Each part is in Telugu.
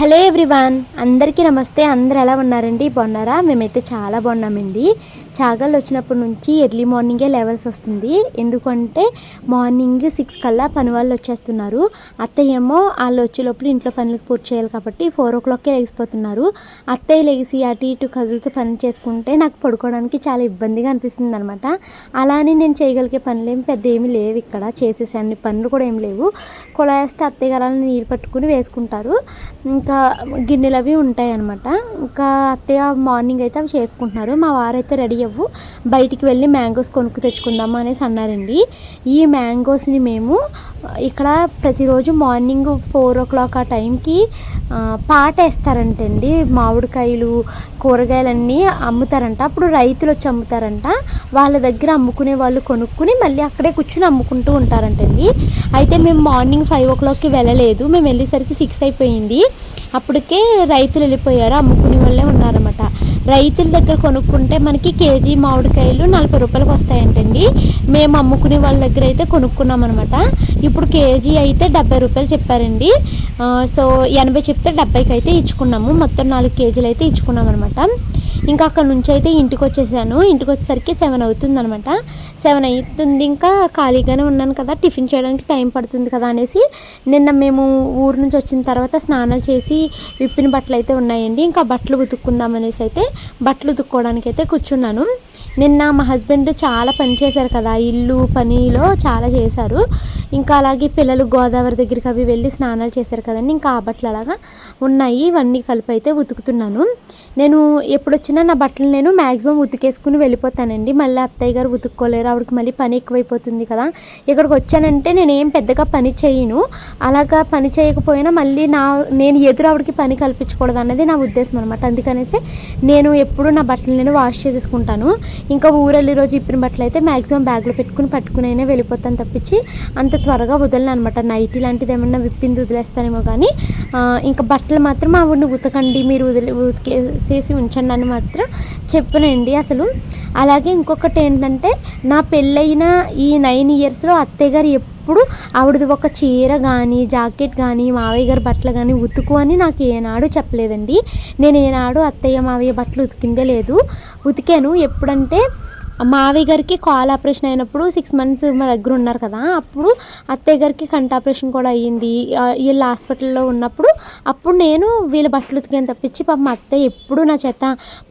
హలో ఎవ్రీవాన్ అందరికీ నమస్తే. అందరు ఎలా ఉన్నారండి? బాగున్నారా? మేమైతే చాలా బాగున్నామండి. చాగళ్ళు వచ్చినప్పటి నుంచి ఎర్లీ మార్నింగే లెవెల్స్ వస్తుంది. ఎందుకంటే మార్నింగ్ సిక్స్ కల్లా పని వాళ్ళు వచ్చేస్తున్నారు. అత్తయ్య ఏమో వాళ్ళు వచ్చే లోపల ఇంట్లో పనులకు పూర్తి చేయాలి కాబట్టి ఫోర్ ఓ క్లాక్కే లేచిపోతున్నారు. అత్తయ్య లేచి అటు ఇటు కదులుతూ పని చేసుకుంటే నాకు పడుకోవడానికి చాలా ఇబ్బందిగా అనిపిస్తుంది అనమాట అలానే నేను చేయగలిగే పనులు ఏమి పెద్ద ఏమి లేవు ఇక్కడ. చేసేసే అన్ని పనులు కూడా ఏమి లేవు. కుళాయిస్తే అత్తయ్య గారు అలా నీరు పట్టుకుని వేసుకుంటారు. ఇంకా గిన్నెలు అవి ఉంటాయి అనమాట ఇంకా అత్తయ్య మార్నింగ్ అయితే అవి చేసుకుంటున్నారు. మా వారైతే రెడీ అవ్వు బయటికి వెళ్ళి మ్యాంగోస్ కొనుక్కు తెచ్చుకుందాము అనేసి అన్నారండి. ఈ మ్యాంగోస్ని మేము ఇక్కడ ప్రతిరోజు మార్నింగ్ ఫోర్ ఓ క్లాక్ ఆ టైంకి పాట వేస్తారంటండి మామిడికాయలు కూరగాయలన్నీ అమ్ముతారంట. అప్పుడు రైతులు వచ్చి అమ్ముతారంట. వాళ్ళ దగ్గర అమ్ముకునే వాళ్ళు కొనుక్కుని మళ్ళీ అక్కడే కూర్చుని అమ్ముకుంటూ ఉంటారంటండి. అయితే మేము మార్నింగ్ ఫైవ్ ఓ క్లాక్కి వెళ్ళలేదు. మేము వెళ్ళేసరికి సిక్స్ అయిపోయింది. అప్పటికే రైతులు వెళ్ళిపోయారు. అమ్ముకునే వాళ్ళే ఉన్నారన్నమాట. రైతుల దగ్గర కొనుక్కుంటే మనకి కేజీ మామిడికాయలు నలభై రూపాయలకు వస్తాయంటండి. మేము అమ్ముకునే వాళ్ళ దగ్గర అయితే కొనుక్కున్నాం అనమాట ఇప్పుడు కేజీ అయితే డెబ్బై రూపాయలు చెప్పారండి. సో ఎనభై చెప్తే డెబ్బైకి అయితే ఇచ్చుకున్నాము. మొత్తం నాలుగు కేజీలు అయితే ఇచ్చుకున్నాం అనమాట ఇంకా అక్కడ నుంచి అయితే ఇంటికి వచ్చేసాను. ఇంటికి వచ్చేసరికి సెవెన్ అవుతుంది అనమాట సెవెన్ అవుతుంది ఇంకా ఖాళీగానే ఉన్నాను కదా టిఫిన్ చేయడానికి టైం పడుతుంది కదా అనేసి నిన్న మేము ఊరు నుంచి వచ్చిన తర్వాత స్నానాలు చేసి విప్పిన బట్టలు అయితే ఉన్నాయండి. ఇంకా బట్టలు ఉతుక్కుందాం అనేసి అయితే బట్టలు ఉతుక్కోవడానికి అయితే కూర్చున్నాను. నిన్న మా హస్బెండ్ చాలా పని చేశారు కదా ఇల్లు పనిలో చాలా చేశారు. ఇంకా అలాగే పిల్లలు గోదావరి దగ్గరికి అవి వెళ్ళి స్నానాలు చేశారు కదండి. ఇంకా ఆ బట్టలు అలాగా ఉన్నాయి. ఇవన్నీ కలిపి అయితే ఉతుకుతున్నాను. నేను ఎప్పుడు వచ్చినా నా బట్టలు నేను మ్యాక్సిమం ఉతికేసుకుని వెళ్ళిపోతానండి. మళ్ళీ అత్తయ్య గారు ఉతుక్కోలేరు ఆవిడకి మళ్ళీ పని ఎక్కువైపోతుంది కదా. ఇక్కడికి వచ్చానంటే నేను ఏం పెద్దగా పని చేయను. అలాగా పని చేయకపోయినా మళ్ళీ నా నేను ఎదురు ఆవిడకి పని కల్పించకూడదు అన్నది నా ఉద్దేశం అనమాట అందుకనేసి నేను ఎప్పుడు నా బట్టలు నేను వాష్ చేసేసుకుంటాను. ఇంకా ఊరెళ్ళి రోజు ఇప్పిన బట్టలు అయితే మ్యాక్సిమం బ్యాగ్లో పెట్టుకుని పట్టుకునైనా వెళ్ళిపోతాను తప్పించి అంత త్వరగా వదలను అనమాట నైట్ ఇలాంటిది ఏమన్నా విప్పింది వదిలేస్తానేమో కానీ ఇంకా బట్టలు మాత్రం ఆవిడని ఉతకండి మీరు వదిలి ఉతికే చేసి ఉంచండి అని మాత్రం చెప్పనండి అసలు. అలాగే ఇంకొకటి ఏంటంటే నా పెళ్ళైన ఈ నైన్ ఇయర్స్లో అత్తయ్య గారు ఎప్పుడు ఆవిడది ఒక చీర కానీ జాకెట్ కానీ మావయ్య గారి బట్టలు కానీ ఉతుకు అని నాకు ఏనాడు చెప్పలేదండి. నేను ఏనాడు అత్తయ్య మావయ్య బట్టలు ఉతికిందే లేదు. ఉతికాను. ఎప్పుడంటే మావయ్య గారికి కాల్ ఆపరేషన్ అయినప్పుడు సిక్స్ మంత్స్ మా దగ్గర ఉన్నారు కదా అప్పుడు అత్తయ్య గారికి కంటి ఆపరేషన్ కూడా అయ్యింది. వీళ్ళ హాస్పిటల్లో ఉన్నప్పుడు అప్పుడు నేను వీళ్ళ బట్టలు ఉతికాను తప్పించి పాప మా అత్తయ్య ఎప్పుడు నా చేత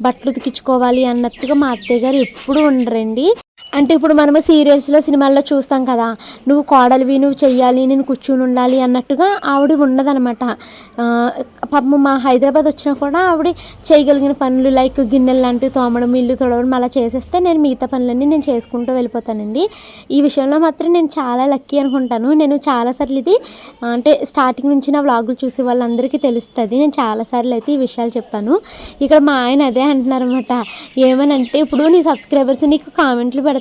బట్టలు ఉతికించుకోవాలి అన్నట్టుగా మా అత్తయ్య గారు ఎప్పుడు ఉండరండి. అంటే ఇప్పుడు మనము సీరియల్స్లో సినిమాల్లో చూస్తాం కదా నువ్వు కోడలివి నువ్వు చెయ్యాలి నేను కూర్చుని ఉండాలి అన్నట్టుగా ఆవిడ ఉండదనమాట పాపం మా హైదరాబాద్ వచ్చినా కూడా ఆవిడ చేయగలిగిన పనులు లైక్ గిన్నెలు లాంటివి తోమడం ఇల్లు తొడవడం అలా చేసేస్తే నేను మిగతా పనులన్నీ నేను చేసుకుంటూ వెళ్ళిపోతానండి. ఈ విషయంలో మాత్రం నేను చాలా లక్కీ అనుకుంటాను. నేను చాలాసార్లు ఇది అంటే స్టార్టింగ్ నుంచి నా వ్లాగులు చూసే వాళ్ళందరికీ తెలుస్తుంది. నేను చాలాసార్లు అయితే ఈ విషయాలు చెప్పాను. ఇక్కడ మా ఆయన అదే అంటున్నారు అనమాట ఏమనంటే ఇప్పుడు నీ సబ్స్క్రైబర్స్ నీకు కామెంట్లు పెడతారు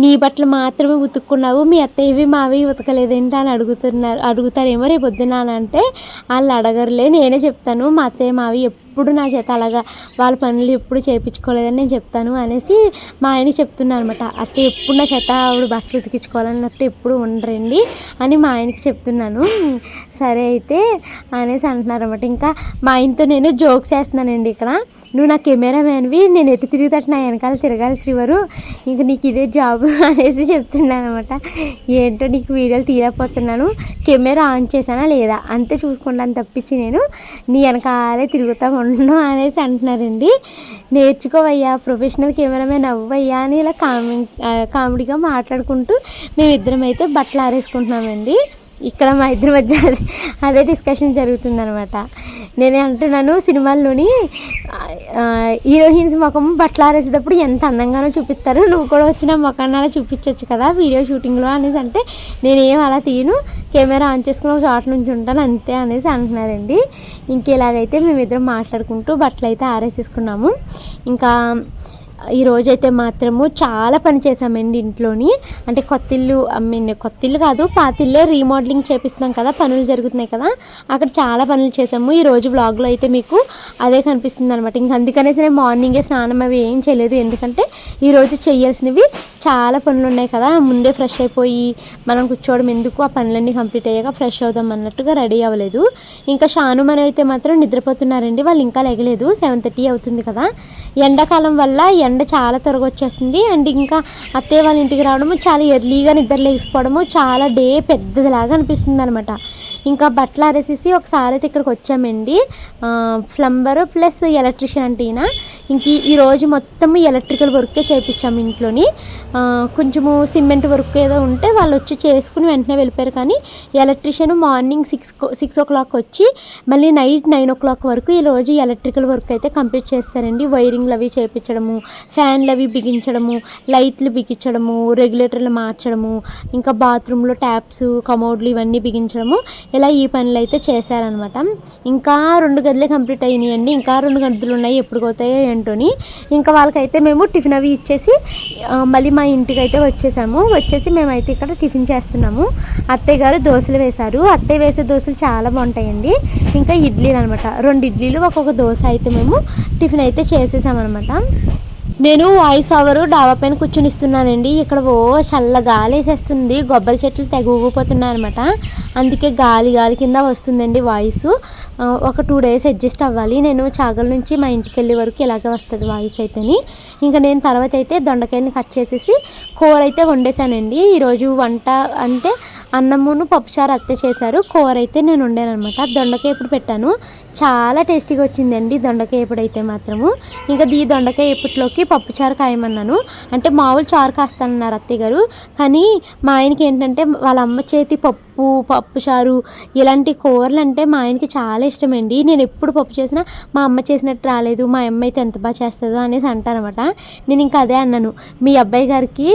నీ బట్టలు మాత్రమే ఉతుక్కున్నావు మీ అత్తయ్యవి మావి ఉతకలేదేంటి అని అడుగుతున్నారు అడుగుతారేమో రేపు పొద్దున అని అంటే వాళ్ళు అడగరులే నేనే చెప్తాను మా అత్తయ్య మావి ఎప్పుడు ఎప్పుడు నా చేత అలాగా వాళ్ళ పనులు ఎప్పుడు చేయించుకోలేదని నేను చెప్తాను అనేసి మా ఆయన చెప్తున్నాను అనమాట అత్తయ్య ఎప్పుడు నా చేత ఆవిడ బట్టలు ఉతికించుకోవాలన్నట్టు ఎప్పుడు ఉండరండి అని మా ఆయనకి చెప్తున్నాను. సరే అయితే అనేసి అంటున్నారు అనమాట ఇంకా మా ఆయనతో నేను జోక్స్ వేస్తున్నానండి ఇక్కడ. నువ్వు నా కెమెరా మ్యాన్వి నేను ఎటు తిరిగితే నా వెనకాల తిరగాలి శ్రీవారు. ఇంక నీకు ఇదే జాబ్ అనేసి చెప్తున్నాను అనమాట ఏంటో నీకు వీడియోలు తీయకపోతున్నాను కెమెరా ఆన్ చేశానా లేదా? అంతే చూసుకుంటాను తప్పించి నేను. నీ వెనకాలే తిరుగుతా ఉండను అనేసి అంటున్నారండి. నేర్చుకోవయ్యా ప్రొఫెషనల్ కెమెరామెన్ అవ్వయ్యా అని ఇలా కామె కామెడీగా మాట్లాడుకుంటూ మేమిద్దరం అయితే బట్టలు ఆరేసుకుంటున్నామండి. ఇక్కడ మా ఇద్దరి మధ్య అదే డిస్కషన్ జరుగుతుందనమాట నేనే అంటున్నాను సినిమాల్లోని హీరోయిన్స్ ముఖం బట్టలు ఆరేసేటప్పుడు ఎంత అందంగానో చూపిస్తారు. నువ్వు కూడా వచ్చిన ముఖాన్ని అలా చూపించవచ్చు కదా వీడియో షూటింగ్లో అనేసి అంటే నేనేం అలా తీయను కెమెరా ఆన్ చేసుకుని ఒక షాట్ నుంచి ఉంటాను అంతే అనేసి అంటున్నారండి. ఇంకేలాగైతే మేమిద్దరం మాట్లాడుకుంటూ బట్టలు అయితే ఆరేసేసుకున్నాము. ఇంకా ఈరోజు అయితే మాత్రము చాలా పని చేసామండి ఇంట్లోని. అంటే కొత్త ఇల్లు ఐ మీన్ కొత్త ఇల్లు కాదు పాత ఇల్లే రీమోడలింగ్ చేపిస్తున్నాం కదా పనులు జరుగుతున్నాయి కదా. అక్కడ చాలా పనులు చేసాము ఈ రోజు అయితే మీకు అదే కనిపిస్తుంది అనమాట ఇంక అందుకనేసి నేను మార్నింగే స్నానం అవి ఏం చేయలేదు. ఎందుకంటే ఈరోజు చేయాల్సినవి చాలా పనులు ఉన్నాయి కదా. ముందే ఫ్రెష్ అయిపోయి మనం కూర్చోవడం ఎందుకు? ఆ పనులన్నీ కంప్లీట్ అయ్యాక ఫ్రెష్ అవుదాం అన్నట్టుగా రెడీ అవ్వలేదు. ఇంకా షాను మన అయితే మాత్రం నిద్రపోతున్నారండి. వాళ్ళు ఇంకా లేగలేదు. సెవెన్ థర్టీ అవుతుంది కదా. ఎండాకాలం వల్ల ఎండ చాలా త్వరగా వచ్చేస్తుంది. అండ్ ఇంకా అత్తయ్య వాళ్ళ ఇంటికి రావడము చాలా ఎర్లీగా నిద్ర లేచిపోవడము చాలా డే పెద్దదిలాగా అనిపిస్తుంది అనమాట ఇంకా బట్టలు ఆరేసేసి ఒకసారి అయితే ఇక్కడికి వచ్చామండి. ప్లంబర్ ప్లస్ ఎలక్ట్రిషియన్ అంటే ఈయన. ఇంక ఈరోజు మొత్తం ఎలక్ట్రికల్ వర్కే చేయించాము ఇంట్లోని. కొంచెము సిమెంట్ వర్క్ ఏదో ఉంటే వాళ్ళు వచ్చి చేసుకుని వెంటనే వెళ్ళిపోయారు. కానీ electrician morning six six o'clock వచ్చి మళ్ళీ నైట్ నైన్ ఓ క్లాక్ వరకు ఈ రోజు ఎలక్ట్రికల్ వర్క్ అయితే కంప్లీట్ చేస్తారండి. వైరింగ్లు అవి చేయించడము ఫ్యాన్లు అవి బిగించడము లైట్లు బిగించడము రెగ్యులేటర్లు మార్చడము ఇంకా బాత్రూంలో ట్యాప్స్ కమోడ్లు ఇవన్నీ బిగించడము. ఇలా ఈ పనులు అయితే చేశారనమాట. ఇంకా రెండు గదులే కంప్లీట్ అయినాయండి. ఇంకా రెండు గదులు ఉన్నాయి ఎప్పుడు పోతాయో ఏంటోని. ఇంకా వాళ్ళకైతే మేము టిఫిన్ అవి ఇచ్చేసి మళ్ళీ మా ఇంటికి అయితే వచ్చేసాము. వచ్చేసి మేమైతే ఇక్కడ టిఫిన్ చేస్తున్నాము. అత్తయ్య గారు దోశలు వేశారు. అత్తయ్య వేసే దోశలు చాలా బాగుంటాయండి. ఇంకా ఇడ్లీలు అనమాట రెండు ఇడ్లీలు ఒక్కొక్క దోశ అయితే మేము టిఫిన్ అయితే చేసేసామన్నమాట నేను వాయిస్ ఓవర్ డాబా పైన కూర్చొని ఇస్తున్నానండి. ఇక్కడ ఓ చల్ల గాలి వేసేస్తుంది. కొబ్బరి చెట్లు తెగ ఊగిపోతున్నాయి అనమాట అందుకే గాలి గాలి కింద వస్తుందండి వాయిస్. ఒక టూ డేస్ అడ్జస్ట్ అవ్వాలి. నేను చాగల నుంచి మా ఇంటికి వెళ్ళే వరకు ఇలాగే వస్తుంది వాయిస్ అయితేని. ఇంకా నేను తర్వాత అయితే దొండకాయని కట్ చేసేసి కూర అయితే వండేసానండి ఈరోజు వంట అంటే అన్నమును పప్పుచారు అత్తే చేశారు. కూర అయితే నేను వండానమాట దొండకాయ ఇప్పుడు పెట్టాను. చాలా టేస్టీగా వచ్చిందండి దొండకాయ ఎప్పుడైతే మాత్రము. ఇంకా ఈ దొండకాయ ఎప్పట్లోకి పప్పుచారు కాయమన్నాను. అంటే మామూలు చారు కాస్తానన్నారు అత్తయ్య గారు. కానీ మా ఆయనకి ఏంటంటే వాళ్ళ అమ్మ చేతి పప్పు పప్పు చారు ఇలాంటి కూరలు అంటే మా ఆయనకి చాలా ఇష్టమండి. నేను ఎప్పుడు పప్పు చేసినా మా అమ్మ చేసినట్టు రాలేదు మా అమ్మ అయితే ఎంత బాగా చేస్తుందో అనేసి అంటారనమాట నేను ఇంకా అదే అన్నాను. మీ అబ్బాయి గారికి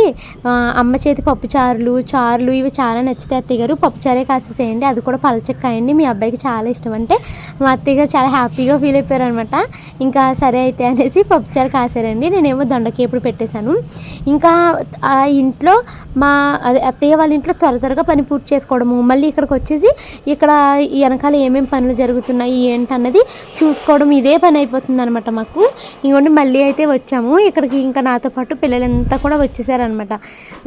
అమ్మ చేతి పప్పు చారులు చారులు ఇవి చాలా నచ్చితే అత్తయ్య గారు పప్పు చారే కాసేసేయండి. అది కూడా పలచక్కాయండి. మీ అబ్బాయికి చాలా ఇష్టం. అంటే మా అత్తయ్య గారు చాలా హ్యాపీగా ఫీల్ అయిపోయారు అనమాట ఇంకా సరే అయితే అనేసి పప్పు చారు కాసారండి. నేనేమో దొండకి ఎప్పుడు పెట్టేశాను. ఇంకా ఆ ఇంట్లో మా అదే అత్తయ్య వాళ్ళ ఇంట్లో త్వర త్వరగా పని పూర్తి చేసుకోవడము మళ్ళీ ఇక్కడికి వచ్చేసి ఇక్కడ ఈ వెనకాల ఏమేమి పనులు జరుగుతున్నాయి ఏంటన్నది చూసుకోవడం ఇదే పని అయిపోతుంది అనమాట మాకు. ఇంకోండి మళ్ళీ అయితే వచ్చాము. ఇక్కడికి ఇంకా నాతో పాటు పిల్లలంతా కూడా వచ్చేసారనమాట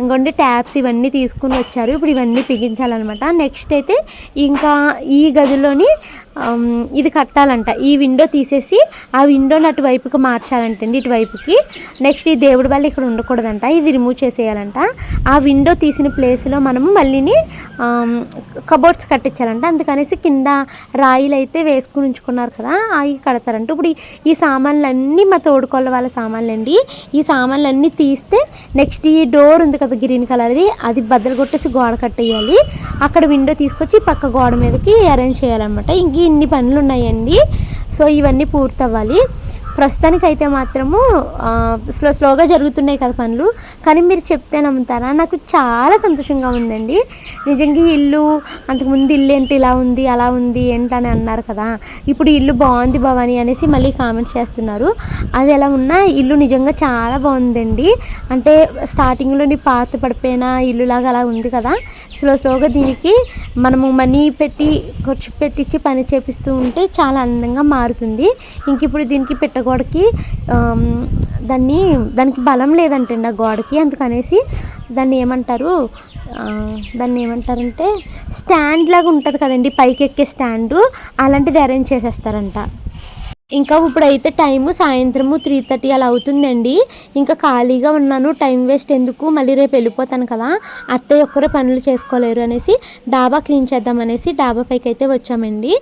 ఇంకోండి ట్యాప్స్ ఇవన్నీ తీసుకుని వచ్చారు. ఇప్పుడు ఇవన్నీ బిగించాలన్నమాట. నెక్స్ట్ అయితే ఇంకా ఈ గదిలోని ఇది కట్టాలంట. ఈ విండో తీసేసి ఆ విండోని అటువైపుకి మార్చాలంటండి ఇటువైపుకి. నెక్స్ట్ ఈ దేవుడి వల్ల ఇక్కడ ఉండకూడదంట. ఇది రిమూవ్ చేసేయాలంట. ఆ విండో తీసిన ప్లేస్లో మనము మళ్ళీని కబోర్డ్స్ కట్టించాలంట. అందుకనేసి కింద రాయిలు అయితే వేసుకుని ఉంచుకున్నారు కదా అవి కడతారంట. ఇప్పుడు ఈ- సామాన్లన్నీ మా తోడుకోళ్ళ వాళ్ళ సామాన్లు అండి. ఈ సామాన్లన్నీ తీస్తే నెక్స్ట్ ఈ డోర్ ఉంది కదా గ్రీన్ కలర్ది అది బద్దలు కొట్టేసి గోడ కట్టేయాలి. అక్కడ విండో తీసుకొచ్చి పక్క గోడ మీదకి అరేంజ్ చేయాలన్నమాట. ఇంక ఇన్ని పనులు ఉన్నాయండి సో ఇవన్నీ పూర్తవ్వాలి. ప్రస్తుతానికైతే మాత్రము స్లో స్లోగా జరుగుతున్నాయి కదా పనులు. కానీ మీరు చెప్తే నమ్ముతారా? నాకు చాలా సంతోషంగా ఉందండి. నిజంగా ఈ ఇల్లు అంతకుముందు ఇల్లు ఏంటి ఇలా ఉంది అలా ఉంది ఏంటని అన్నారు కదా. ఇప్పుడు ఇల్లు బాగుంది భవాని అనేసి మళ్ళీ కామెంట్ చేస్తున్నారు. అది ఎలా ఉన్నా ఇల్లు నిజంగా చాలా బాగుందండి. అంటే స్టార్టింగ్లోని పాత పడిపోయిన ఇల్లులాగా అలా ఉంది కదా. స్లో స్లోగా దీనికి మనము మనీ పెట్టి ఖర్చు పెట్టించి పని చేపిస్తూ ఉంటే చాలా అందంగా మారుతుంది. ఇంక ఇప్పుడు దీనికి పెట్ట గోడకి దాన్ని దానికి బలం లేదంటండి ఆ గోడకి అందుకనేసి దాన్ని ఏమంటారు దాన్ని ఏమంటారంటే స్టాండ్ లాగా ఉంటుంది కదండి పైకి ఎక్కే స్టాండు అలాంటిది అరేంజ్ చేసేస్తారంట. ఇంకా ఇప్పుడైతే టైము సాయంత్రము త్రీ థర్టీ అలా అవుతుందండి. ఇంకా ఖాళీగా ఉన్నాను టైం వేస్ట్ ఎందుకు? మళ్ళీ రేపు వెళ్ళిపోతాను కదా. అత్తయ్య ఒక్కరే పనులు చేసుకోలేరు అనేసి డాబా క్లీన్ చేద్దాం అనేసి డాబా పైకి అయితే వచ్చామండి.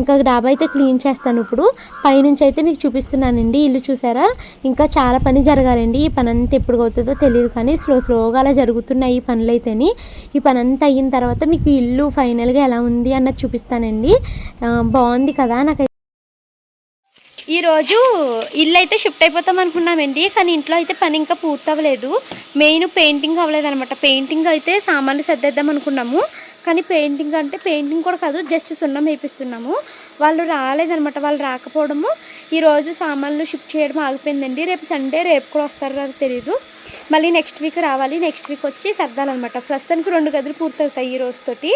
ఇంకా డాబా అయితే క్లీన్ చేస్తాను ఇప్పుడు. పైనుంచి అయితే మీకు చూపిస్తున్నానండి. ఇల్లు చూసారా? ఇంకా చాలా పని జరగాలండి. ఈ పని అంతా ఎప్పుడు అవుతుందో తెలియదు కానీ స్లో స్లోగా అలా జరుగుతున్నాయి ఈ పనులు అయితేని ఈ పని అంతా అయిన తర్వాత మీకు ఇల్లు ఫైనల్గా ఎలా ఉంది అన్నది చూపిస్తానండి. బాగుంది కదా నాకు ఈరోజు ఇల్లు అయితే షిఫ్ట్ అయిపోతాం అనుకున్నామండి కానీ ఇంట్లో అయితే పని ఇంకా పూర్తవ్వలేదు. మెయిన్ పెయింటింగ్ అవ్వలేదు అనమాట పెయింటింగ్ అయితే సామాన్లు సర్దేద్దాం అనుకున్నాము కానీ పెయింటింగ్ అంటే పెయింటింగ్ కూడా కాదు జస్ట్ సున్నం వేపిస్తున్నాము. వాళ్ళు రాలేదనమాట వాళ్ళు రాకపోవడము. ఈరోజు సామాన్లు షిఫ్ట్ చేయడం ఆగిపోయిందండి. రేపు సండే రేపు కూడా వస్తారో తెలియదు మళ్ళీ నెక్స్ట్ వీక్ రావాలి. నెక్స్ట్ వీక్ వచ్చి సర్దాలన్నమాట. ప్రస్తుతానికి రెండు గదులు పూర్తవుతాయి ఈ రోజుతోటి.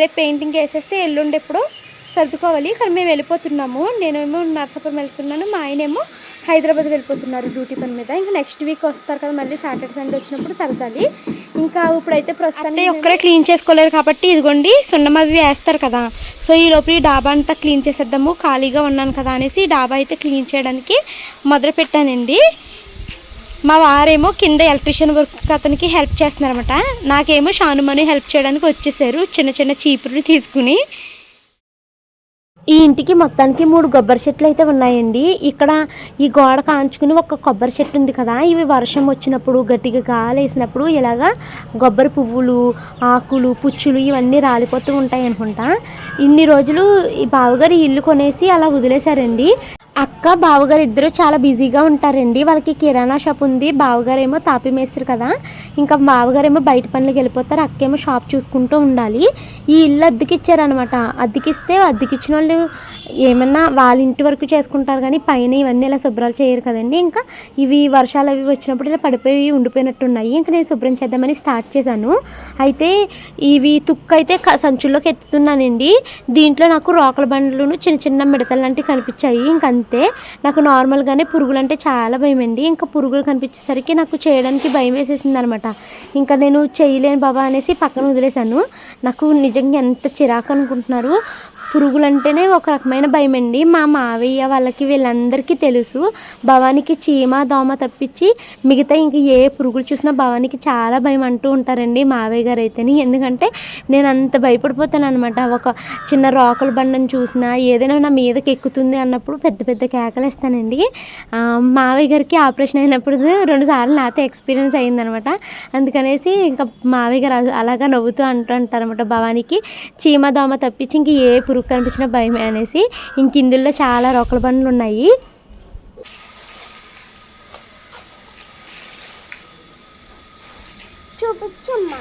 రేపు పెయింటింగ్ వేసేస్తే ఎల్లుండి ఎప్పుడో సర్దుకోవాలి. కానీ మేము వెళ్ళిపోతున్నాము. నేనేమో నర్సాపురం వెళ్తున్నాను. మా ఆయనేమో హైదరాబాద్ వెళ్ళిపోతున్నారు డ్యూటీ పని మీద. ఇంకా నెక్స్ట్ వీక్ వస్తారు కదా మళ్ళీ సాటర్డే సండే వచ్చినప్పుడు సర్దాలి. ఇంకా ఇప్పుడైతే ప్రస్తుతానికి ఒక్కరే క్లీన్ చేసుకోలేరు కాబట్టి ఇదిగోండి సున్నం అవి వేస్తారు కదా. సో ఈ లోపల ఈ డాబా అంతా క్లీన్ చేసేద్దాము ఖాళీగా ఉన్నాను కదా అనేసి డాబా అయితే క్లీన్ చేయడానికి మొదలు పెట్టానండి. మా వారేమో కింద ఎలక్ట్రీషియన్ వర్క్ అతనికి హెల్ప్ చేస్తున్నారన్నమాట. నాకేమో షానుమని హెల్ప్ చేయడానికి వచ్చేసారు చిన్న చిన్న చీపురు తీసుకుని. ఈ ఇంటికి మొత్తానికి మూడు కొబ్బరి చెట్లు అయితే ఉన్నాయండి. ఇక్కడ ఈ గోడ కాంచుకుని ఒక కొబ్బరి చెట్టు ఉంది కదా ఇవి వర్షం వచ్చినప్పుడు గట్టిగా గాలి వేసినప్పుడు ఇలాగా కొబ్బరి పువ్వులు ఆకులు పుచ్చులు ఇవన్నీ రాలిపోతూ ఉంటాయి అనుకుంటా. ఇన్ని రోజులు ఈ బావగారు ఇల్లు కొనేసి అలా వదిలేశారండి. అక్క బావగారు ఇద్దరు చాలా బిజీగా ఉంటారండి. వాళ్ళకి కిరాణా షాప్ ఉంది. బావగారు ఏమో తాపి కదా. ఇంకా బావగారు ఏమో బయట పనులకు వెళ్ళిపోతారు. అక్కేమో షాప్ చూసుకుంటూ ఉండాలి. ఈ ఇల్లు అద్దెకి ఇచ్చారనమాట అద్దెకిస్తే అద్దెకిచ్చిన వాళ్ళు ఏమన్నా వాళ్ళ ఇంటి వరకు చేసుకుంటారు కానీ పైన ఇవన్నీ ఇలా శుభ్రాలు చేయరు కదండి. ఇంకా ఇవి వర్షాలు అవి వచ్చినప్పుడు ఇలా పడిపోయి ఉండిపోయినట్టు ఉన్నాయి ఇంకా నేను శుభ్రం చేద్దామని స్టార్ట్ చేశాను. అయితే ఇవి తుక్కు అయితే సంచుల్లోకి ఎత్తుతున్నానండి. దీంట్లో నాకు రోకల బండ్లను చిన్న చిన్న మిడతలు లాంటివి కనిపించాయి. ఇంక అంతే నాకు నార్మల్గానే పురుగులు అంటే చాలా భయం అండి ఇంకా పురుగులు కనిపించేసరికి నాకు చేయడానికి భయం వేసేసింది అనమాట ఇంకా నేను చేయలేను బాబా అనేసి పక్కన వదిలేశాను. నాకు నిజంగా ఎంత చిరాకు అనుకుంటున్నారు. పురుగులు అంటేనే ఒక రకమైన భయం అండి మా మావయ్య వాళ్ళకి వీళ్ళందరికీ తెలుసు. భవానికి చీమ దోమ తప్పించి మిగతా ఇంక ఏ పురుగులు చూసినా భవానికి చాలా భయం అంటూ ఉంటారండి మావయ్య గారు అయితేనే. ఎందుకంటే నేను అంత భయపడిపోతాను అనమాట ఒక చిన్న రోకల బండను చూసినా ఏదైనా నా మీదకి ఎక్కుతుంది అన్నప్పుడు పెద్ద పెద్ద కేకలు వేస్తానండి. మావయ్య గారికి ఆపరేషన్ అయినప్పుడు రెండు సార్లు నాతో ఎక్స్పీరియన్స్ అయిందనమాట అందుకనేసి ఇంకా మావయ్య గారు అలాగా నవ్వుతూ అంటూ అంటారనమాట భవానికి. చీమ దోమ తప్పించి ఇంక ఏ పురుగు కనిపించినా భయమే అనేసి ఇంక ఇందులో చాలా రోకల బండ్లు ఉన్నాయి చూపించమ్మా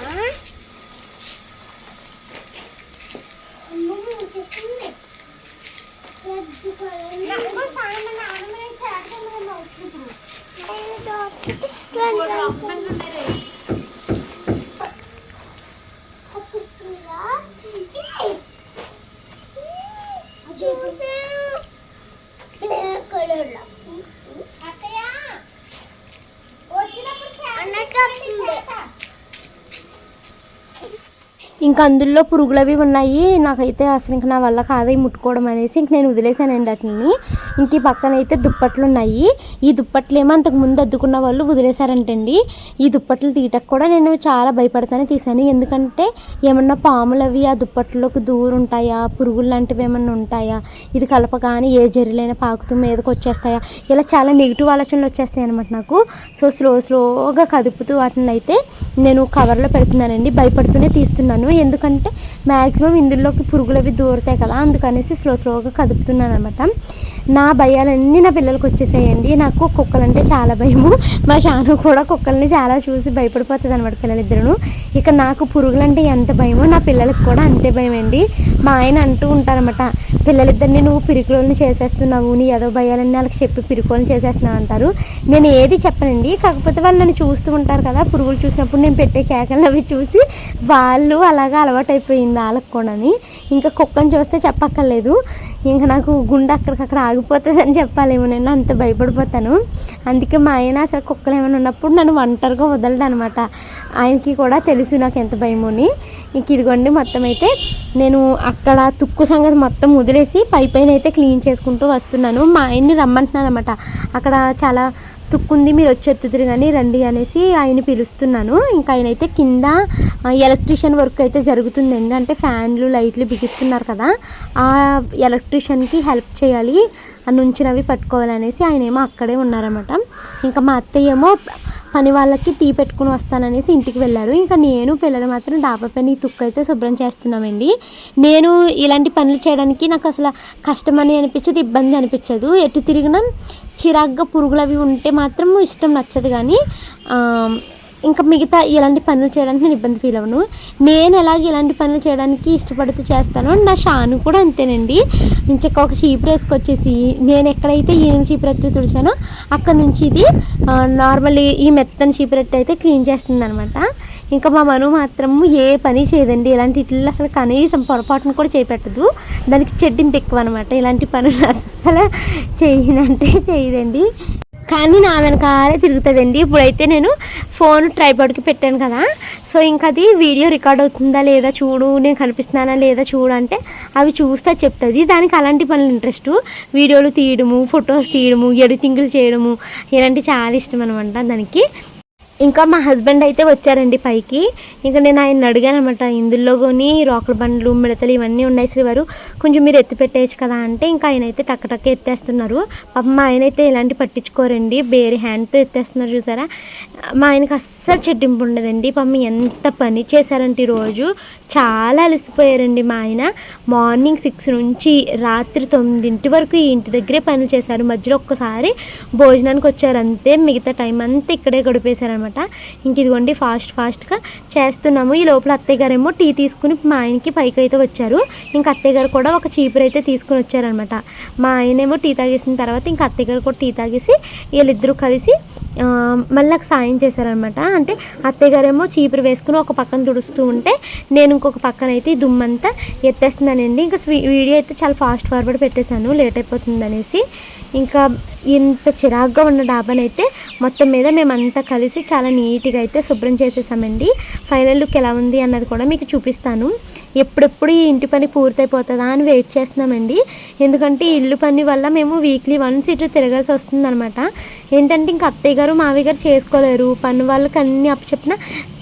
ఇంకా అందులో పురుగులు అవి ఉన్నాయి. నాకైతే అసలు ఇంక నా వల్ల కాదు ముట్టుకోవడం అనేసి ఇంక నేను వదిలేసానండి వాటిని. ఇంక ఈ పక్కన అయితే దుప్పట్లు ఉన్నాయి ఈ దుప్పట్లు ఏమో అంతకు ముందు అద్దుకున్న వాళ్ళు వదిలేశారంటండి. ఈ దుప్పట్లు తీయటకు కూడా నేను చాలా భయపడతానే తీసాను ఎందుకంటే ఏమన్నా పాములు అవి ఆ దుప్పట్లోకి దూరు ఉంటాయా పురుగులు లాంటివి ఏమన్నా ఉంటాయా? ఇది కలపగానే ఏ జర్రులైనా పాకుతూ మీదకి వచ్చేస్తాయా ఇలా చాలా నెగిటివ్ ఆలోచనలు వచ్చేస్తాయి అనమాట నాకు. సో స్లో స్లోగా కదుపుతూ వాటిని అయితే నేను కవర్లో పెడుతున్నానండి. భయపడుతూనే తీస్తున్నాను. ఎందుకంటే మ్యాక్సిమం ఇందులోకి పురుగులు అవి దూరుతాయి కదా అందుకనేసి స్లో స్లోగా కదుపుతున్నాను అనమాట నా భయాలన్నీ నా పిల్లలకి వచ్చేసాయండి. నాకు కుక్కలంటే చాలా భయము. మా షాను కూడా కుక్కల్ని చాలా చూసి భయపడిపోతుంది అనమాట పిల్లలిద్దరూ. ఇక నాకు పురుగులంటే ఎంత భయమో నా పిల్లలకి కూడా అంతే భయం అండి మా ఆయన అంటూ ఉంటారన్నమాట పిల్లలిద్దరిని నువ్వు పిరికిలోని చేసేస్తున్నావు. నీ ఏదో భయాలన్నీ వాళ్ళకి చెప్పి పిరికోలను చేసేస్తున్నావు అంటారు. నేను ఏది చెప్పనండి. కాకపోతే వాళ్ళు నన్ను చూస్తూ ఉంటారు కదా పురుగులు చూసినప్పుడు నేను పెట్టే కేకలు అవి చూసి వాళ్ళు అలాగా అలవాటు అయిపోయింది వాళ్ళకి కూడాని. ఇంకా కుక్కని చూస్తే చెప్పక్కర్లేదు. ఇంకా నాకు గుండె అక్కడికక్కడ ఆగిపోతుందని అని చెప్పాలేమో నేను అంత భయపడిపోతాను. అందుకే మా ఆయన అసలు కుక్కలు ఏమైనా ఉన్నప్పుడు నన్ను ఒంటరిగా వదలడు అనమాట ఆయనకి కూడా తెలుసు నాకు ఎంత భయమోని ఇంక ఇదిగోండి మొత్తం అయితే నేను అక్కడ తుక్కు సంగతి మొత్తం వదిలేసి పై పైన అయితే క్లీన్ చేసుకుంటూ వస్తున్నాను. మా ఆయన్ని రమ్మంటున్నాను అనమాట అక్కడ చాలా తుక్కుంది మీరు వచ్చి ఎత్తుదురు కానీ రండి అనేసి ఆయన పిలుస్తున్నాను. ఇంకా ఆయన అయితే కింద ఎలక్ట్రీషియన్ వర్క్ అయితే జరుగుతుందండి అంటే ఫ్యాన్లు లైట్లు బిగిస్తున్నారు కదా ఆ ఎలక్ట్రీషియన్కి హెల్ప్ చేయాలి ఆ నుంచినవి పట్టుకోవాలనేసి ఆయన ఏమో అక్కడే ఉన్నారన్నమాట. ఇంకా మా అత్తయ్య ఏమో పని వాళ్ళకి టీ పెట్టుకుని వస్తాననేసి ఇంటికి వెళ్ళారు. ఇంకా నేను పిల్లలు మాత్రం డాబా పైన ఈ తుక్కు అయితే శుభ్రం చేస్తున్నామండి. నేను ఇలాంటి పనులు చేయడానికి నాకు అసలు కష్టమని అనిపించదు ఇబ్బంది అనిపించదు. ఎటు తిరిగినా చిరాగ్గా పురుగులు అవి ఉంటే మాత్రం ఇష్టం నచ్చదు కానీ ఇంకా మిగతా ఇలాంటి పనులు చేయడానికి నేను ఇబ్బంది ఫీల్ అవ్వను. నేను ఎలాగ ఇలాంటి పనులు చేయడానికి ఇష్టపడుతూ చేస్తానో నా షాను కూడా అంతేనండి. ఇంచక్క ఒక చీపురు వేసుకొచ్చేసి నేను ఎక్కడైతే ఈయన చీపురెట్టు తుడిచానో అక్కడ నుంచి ఇది నార్మల్ ఈ మెత్తని చీపురెట్టు అయితే క్లీన్ చేస్తుంది అనమాట ఇంకా మా మను మాత్రం ఏ పని చేయదండి. ఇలాంటి ఇట్లు అసలు కనీసం పొరపాటును కూడా చేపెట్టదు దానికి చెడ్డింపు ఎక్కువ అనమాట ఇలాంటి పనులు అసలు చేయనంటే చేయదండి. కానీ నా వెనకాలే తిరుగుతుందండి. ఇప్పుడైతే నేను ఫోన్ ట్రైపాడ్కి పెట్టాను కదా. సో ఇంకా అది వీడియో రికార్డ్ అవుతుందా లేదా చూడు నేను కనిపిస్తున్నానా లేదా చూడు అంటే అవి చూస్తే చెప్తుంది. దానికి అలాంటి పనులు ఇంట్రెస్ట్ వీడియోలు తీయడము ఫొటోస్ తీయడము ఎడిటింగ్లు చేయడము ఇలాంటివి చాలా ఇష్టం అనమాట దానికి. ఇంకా మా హస్బెండ్ అయితే వచ్చారండి పైకి. ఇంకా నేను ఆయన అడిగాను అనమాట ఇందులో కొని రోకల బండ్లు మిడతలు ఇవన్నీ ఉన్నాయి శ్రీవారు. కొంచెం మీరు ఎత్తి పెట్టేయచ్చు కదా అంటే ఇంకా ఆయన అయితే టక్కటక్క టక్క ఎత్తేస్తున్నారు. పాప మా ఆయన అయితే ఇలాంటి పట్టించుకోరండి బేరే హ్యాండ్తో ఎత్తేస్తున్నారు చూసారా. మా ఆయనకి అస్సలు చెడ్డింపు ఉండదండి పాపం ఎంత పని చేశారంటే ఈరోజు చాలా అలసిపోయారండి మా ఆయన. మార్నింగ్ సిక్స్ నుంచి రాత్రి తొమ్మిదింటి వరకు ఈ ఇంటి దగ్గరే పని చేశారు. మధ్యలో ఒక్కసారి భోజనానికి వచ్చారు అంతే మిగతా టైం అంతా ఇక్కడే గడిపేశారనమాట ఇంక ఇదిగోండి ఫాస్ట్ ఫాస్ట్గా చేస్తున్నాము. ఈ లోపల అత్తయ్య గారేమో టీ తీసుకుని మా ఆయనకి పైకి అయితే వచ్చారు. ఇంకా అత్తయ్య గారు కూడా ఒక చీపురు అయితే తీసుకుని వచ్చారనమాట మా ఆయనేమో టీ తాగేసిన తర్వాత ఇంకా అత్తయ్య గారు కూడా టీ తాగేసి వీళ్ళిద్దరూ కలిసి మళ్ళీ నాకు సాయం చేశారనమాట అంటే అత్తయ్య గారేమో చీపురు వేసుకుని ఒక పక్కన తుడుస్తూ ఉంటే నేను ఇంకొక పక్కన అయితే ఈ దుమ్మంతా ఎత్తేస్తున్నానండి. ఇంకా వీడియో అయితే చాలా ఫాస్ట్ ఫార్వర్డ్ పెట్టేశాను. లేట్ అయిపోతుంది అనేసి. ఇంకా ఇంత చిరాగ్గా ఉన్న డాబాని అయితే మొత్తం మీద మేమంతా కలిసి చాలా నీట్గా అయితే శుభ్రం చేసేసామండి. ఫైనల్ లుక్ ఎలా ఉంది అన్నది కూడా మీకు చూపిస్తాను. ఎప్పుడెప్పుడు ఈ ఇంటి పని పూర్తయిపోతుందా అని వెయిట్ చేస్తున్నామండి. ఎందుకంటే ఇల్లు పని వల్ల మేము వీక్లీ వన్స్ ఇటు తిరగాల్సి వస్తుందనమాట ఏంటంటే ఇంకా అత్తయ్య గారు మావయ్య గారు చేసుకోలేరు. పని వాళ్ళకి అన్ని అప్పచెప్పిన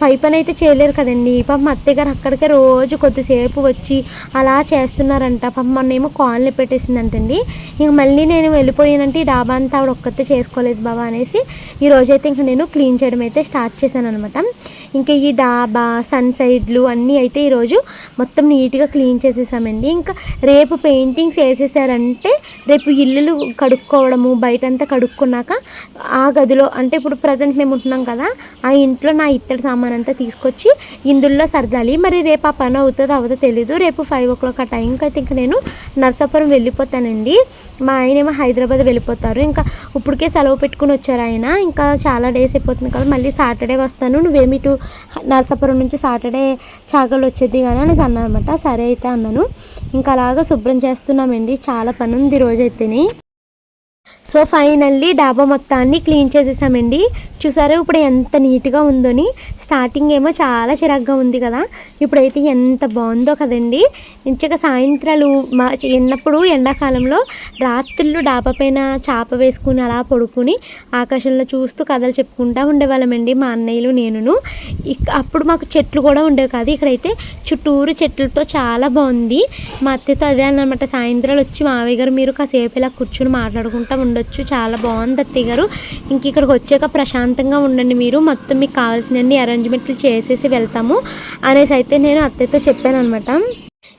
పై పని అయితే చేయలేరు కదండి. పాపం అత్తయ్య గారు అక్కడికే రోజు కొద్దిసేపు వచ్చి అలా చేస్తున్నారంట. పాపం మొన్న ఏమో కాలనీ పెట్టేసిందంటండి. ఇంక మళ్ళీ నేను వెళ్ళిపోయానంటే ఈ డాబా అంతా ఆవిడ ఒక్కతే చేసుకోలేదు బాబా అనేసి ఈ రోజైతే ఇంక నేను క్లీన్ చేయడం అయితే స్టార్ట్ చేశాను అనమాట ఇంకా ఈ డాబా సన్ సైడ్లు అన్నీ అయితే ఈరోజు మొత్తం నీట్గా క్లీన్ చేసేసామండి. ఇంకా రేపు పెయింటింగ్స్ వేసేసారంటే రేపు ఇల్లులు కడుక్కోవడము బయటంతా కడుక్కున్నాక ఆ గదిలో అంటే ఇప్పుడు ప్రజెంట్ మేము ఉంటున్నాం కదా ఆ ఇంట్లో నా ఇత్తడి సామాన్ అంతా తీసుకొచ్చి ఇందులో సర్దాలి. మరి రేపు ఆ పని అవుతుందో అవుతుందో తెలీదు. రేపు ఫైవ్ ఓ క్లాక్ ఆ టైంకి అయితే ఇంకా నేను నర్సాపురం వెళ్ళిపోతానండి. మా ఆయన ఏమో హైదరాబాద్ వెళ్ళిపోతారు. ఇంకా ఇప్పటికే సెలవు పెట్టుకుని వచ్చారు ఆయన. ఇంకా చాలా డేస్ అయిపోతుంది కదా మళ్ళీ సాటర్డే వస్తాను. నువ్వేమి ఇటు నర్సాపురం నుంచి సాటర్డే చాగలు వచ్చేది కానీ అన్నమాట సరే అయితే అన్నాను. ఇంకా అలాగా శుభ్రం చేస్తున్నామండి. చాలా పని ఉంది రోజైతేనే. సో ఫైనల్లీ డాబా మొత్తాన్ని క్లీన్ చేసేసామండి. చూసారా ఇప్పుడు ఎంత నీట్గా ఉందోని. స్టార్టింగ్ ఏమో చాలా చిరాగ్గా ఉంది కదా. ఇప్పుడైతే ఎంత బాగుందో కదండి. ఇంచక సాయంత్రాలు మా చిన్నప్పుడు ఎండాకాలంలో రాత్రులు డాబా పైన చాప వేసుకుని అలా పడుకుని ఆకాశంలో చూస్తూ కథలు చెప్పుకుంటూ ఉండేవాళ్ళమండి మా అన్నయ్యలు నేనును. ఇక్ అప్పుడు మాకు చెట్లు కూడా ఉండేవి కాదు. ఇక్కడైతే చుట్టూరు చెట్లతో చాలా బాగుంది. మా అత్తయ్యతో అదే అన్నమాట. సాయంత్రాలు వచ్చి మావయ్య గారు మీరు కాసేపు ఇలా కూర్చుని మాట్లాడుకుంటూ ఉండొచ్చు. చాలా బాగుంది అత్తయ్య గారు. ఇంక ఇక్కడికి వచ్చాక ప్రశాంతంగా ఉండండి మీరు. మొత్తం మీకు కావాల్సినన్ని అరేంజ్మెంట్లు చేసేసి వెళ్తాము అనేసి అయితే నేను అత్తయ్యతో చెప్పాను అనమాట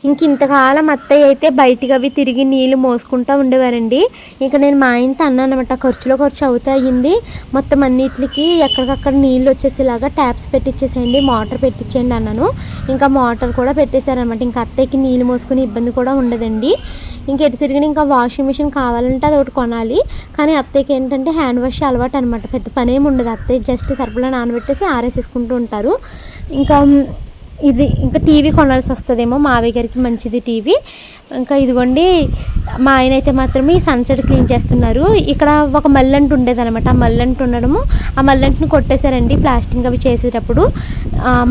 ఇంక ఇంతకాలం అత్తయ్య అయితే బయటికి అవి తిరిగి నీళ్ళు మోసుకుంటూ ఉండేవారండి. ఇంకా నేను మా ఆయనతో అన్నాను అనమాట ఖర్చులో ఖర్చు అవుతాయింది. మొత్తం అన్నిటికి ఎక్కడికక్కడ నీళ్ళు వచ్చేసేలాగా ట్యాప్స్ పెట్టించేసేయండి మోటార్ పెట్టించేయండి అన్నాను. ఇంకా మోటార్ కూడా పెట్టేశారనమాట ఇంకా అత్తయ్యకి నీళ్ళు మోసుకునే ఇబ్బంది కూడా ఉండదండి. ఇంకా ఎటు తిరిగిన ఇంకా వాషింగ్ మిషన్ కావాలంటే అది ఒకటి కొనాలి. కానీ అత్తయ్యకి ఏంటంటే హ్యాండ్ వాష్ అలవాటు అనమాట పెద్ద పనేమి ఉండదు. అత్తయ్య జస్ట్ సరుపులో నానబెట్టేసి ఆరేసేసుకుంటూ ఉంటారు. ఇంకా ఇది ఇంకా టీవీ కొనాల్సి వస్తుందేమో. మావయ్య గారికి మంచిది టీవీ. ఇంకా ఇదిగోండి మా ఆయన అయితే మాత్రం ఈ సన్సెట్ క్లీన్ చేస్తున్నారు. ఇక్కడ ఒక మల్లంటు ఉండేది అనమాట ఆ మల్లంటు ఉండడము ఆ మల్లంటుని కొట్టేశారండి ప్లాస్టింగ్ అవి చేసేటప్పుడు.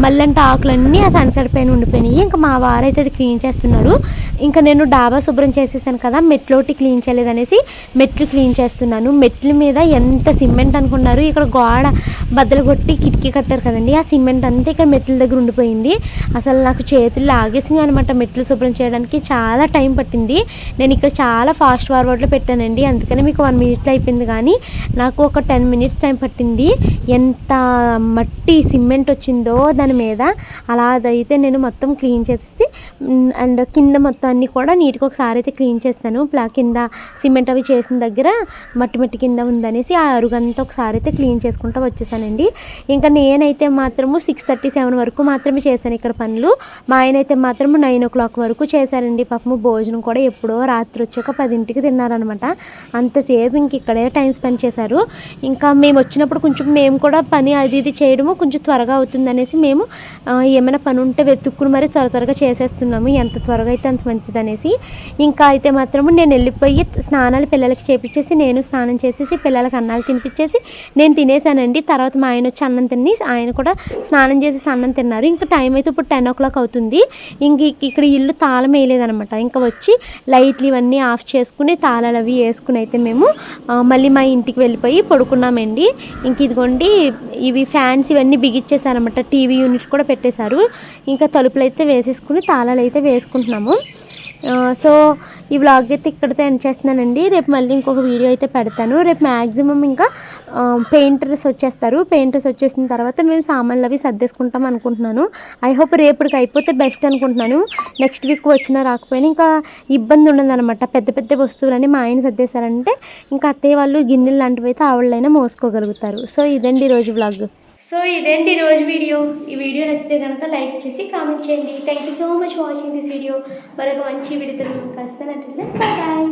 మల్లంట ఆకులన్నీ ఆ సన్సెట్ పైన ఉండిపోయినాయి. ఇంకా మా వారైతే అది క్లీన్ చేస్తున్నారు. ఇంకా నేను డాబా శుభ్రం చేసేసాను కదా మెట్లోటి క్లీన్ చేయలేదనేసి మెట్లు క్లీన్ చేస్తున్నాను. మెట్ల మీద ఎంత సిమెంట్ అనుకున్నారు. ఇక్కడ గోడ బద్దలు కొట్టి కిటికీ కట్టారు కదండి ఆ సిమెంట్ అంతా ఇక్కడ మెట్ల దగ్గర ఉండిపోయింది. అసలు నాకు చేతులు లాగేసినాయి అనమాట మెట్లు శుభ్రం చేయడానికి. చాలా టైం పట్టింది. నేను ఇక్కడ చాలా ఫాస్ట్ ఫార్వర్డ్లో పెట్టానండి. అందుకనే మీకు వన్ మినిట్లో అయిపోయింది కానీ నాకు ఒక టెన్ మినిట్స్ టైం పట్టింది. ఎంత మట్టి సిమెంట్ వచ్చిందో దాని మీద. అలా అదైతే నేను మొత్తం క్లీన్ చేసేసి అండ్ కింద మొత్తం అన్నీ కూడా నీట్గా ఒకసారి అయితే క్లీన్ చేస్తాను. ప్లా కింద సిమెంట్ అవి చేసిన దగ్గర మట్టి మట్టి కింద ఉందనేసి ఆ అరుగంతా ఒకసారి అయితే క్లీన్ చేసుకుంటూ వచ్చేసానండి. ఇంకా నేనైతే మాత్రము సిక్స్ థర్టీ సెవెన్ వరకు మాత్రమే చేశాను ఇక్కడ పనులు. మా ఆయన అయితే మాత్రము నైన్ ఓ క్లాక్ వరకు చేశారండి. పాపము భోజనం కూడా ఎప్పుడో రాత్రి వచ్చాక పదింటికి తిన్నారనమాట అంతసేపు ఇంక ఇక్కడే టైం స్పెండ్ చేశారు. ఇంకా మేము వచ్చినప్పుడు కొంచెం మేము కూడా పని అది ఇది చేయడము కొంచెం త్వరగా అవుతుంది అనేసి మేము ఏమైనా పని ఉంటే వెతుక్కుని మరి త్వర త్వరగా చేసేస్తున్నాము. ఎంత త్వరగా అయితే అంత మంచిది అనేసి ఇంకా అయితే మాత్రము నేను వెళ్ళిపోయి స్నానాలు పిల్లలకి చేపించేసి నేను స్నానం చేసేసి పిల్లలకి అన్నాలు తినిపించేసి నేను తినేసానండి. తర్వాత మా ఆయన వచ్చి అన్నం తిని ఆయన కూడా స్నానం చేసేసి అన్నం తిన్నారు. ఇంకా టైం అయితే ఇప్పుడు టెన్ ఓ క్లాక్ అవుతుంది. ఇంక ఇక్కడ ఇల్లు తాళం వేయలేదనమాట ఇంకా వచ్చి లైట్లు ఇవన్నీ ఆఫ్ చేసుకుని తాళాలు అవి వేసుకుని అయితే మేము మళ్ళీ మా ఇంటికి వెళ్ళిపోయి పడుకున్నామండి. ఇంక ఇదిగోండి ఇవి ఫ్యాన్స్ ఇవన్నీ బిగిచ్చేసారనమాట టీవీ యూనిట్ కూడా పెట్టేశారు. ఇంకా తలుపులు అయితే వేసేసుకుని తాళాలు అయితే వేసుకుంటున్నాము. సో ఈ వ్లాగ్ అయితే ఇక్కడితో ఎండ్ చేస్తున్నానండి. రేపు మళ్ళీ ఇంకొక వీడియో అయితే పెడతాను. రేపు మ్యాక్సిమం ఇంకా పెయింటర్స్ వచ్చేస్తారు. పెయింటర్స్ వచ్చేసిన తర్వాత మేము సామాన్లు అవి సర్దేసుకుంటాం అనుకుంటున్నాను. ఐ హోప్ రేపటికి అయిపోతే బెస్ట్ అనుకుంటున్నాను. నెక్స్ట్ వీక్ వచ్చినా రాకపోయినా ఇంకా ఇబ్బంది ఉండదనమాట పెద్ద పెద్ద వస్తువులని మా ఆయన సర్దేశారంటే ఇంకా అత్తయ్య వాళ్ళు గిన్నెలు లాంటివి అయితే ఆవిడైనా మోసుకోగలుగుతారు. సో ఇదండి ఈరోజు వ్లాగ్ సో ఇదేంటి రోజు వీడియో? ఈ వీడియో నచ్చితే కనుక లైక్ చేసి కామెంట్ చేయండి. Thank you so much watching this video మరొక మంచి వీడియోతో కలుస్తానంటే బాయ్